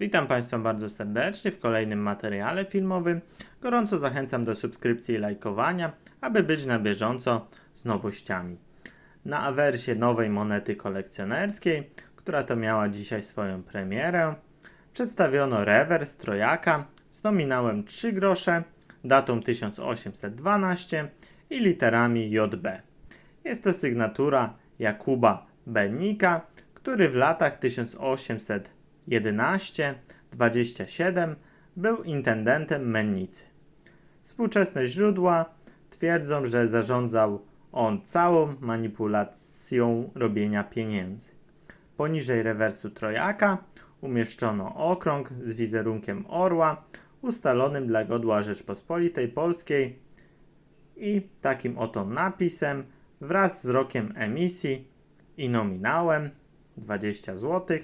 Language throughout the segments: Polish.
Witam Państwa bardzo serdecznie w kolejnym materiale filmowym. Gorąco zachęcam do subskrypcji i lajkowania, aby być na bieżąco z nowościami. Na awersie nowej monety kolekcjonerskiej, która to miała dzisiaj swoją premierę, przedstawiono rewers trojaka z nominałem 3 grosze, datą 1812 i literami JB. Jest to sygnatura Jakuba Bennika, który w latach 1811-27 był intendentem Mennicy. Współczesne źródła twierdzą, że zarządzał on całą manipulacją robienia pieniędzy. Poniżej rewersu trojaka umieszczono okrąg z wizerunkiem orła ustalonym dla godła Rzeczpospolitej Polskiej i takim oto napisem wraz z rokiem emisji i nominałem 20 zł.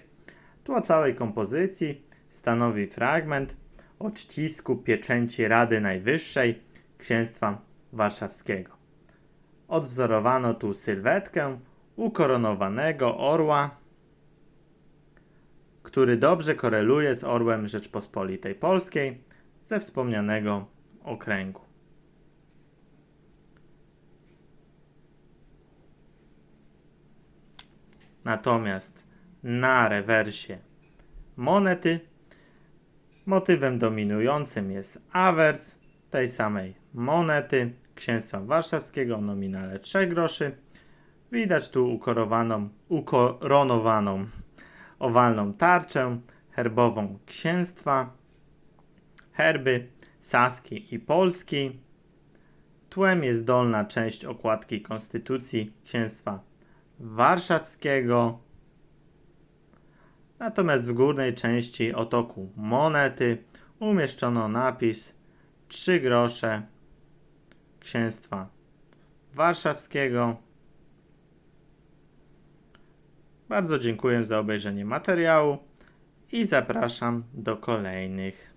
Tło całej kompozycji stanowi fragment odcisku pieczęci Rady Najwyższej Księstwa Warszawskiego. Odwzorowano tu sylwetkę ukoronowanego orła, który dobrze koreluje z orłem Rzeczpospolitej Polskiej ze wspomnianego okręgu. Natomiast na rewersie monety motywem dominującym jest awers tej samej monety Księstwa Warszawskiego o nominale 3 groszy. Widać tu ukorowaną, ukoronowaną owalną tarczę herbową księstwa, herby Saski i Polski. Tłem jest dolna część okładki Konstytucji Księstwa Warszawskiego. Natomiast w górnej części otoku monety umieszczono napis 3 grosze Księstwa Warszawskiego. Bardzo dziękuję za obejrzenie materiału i zapraszam do kolejnych.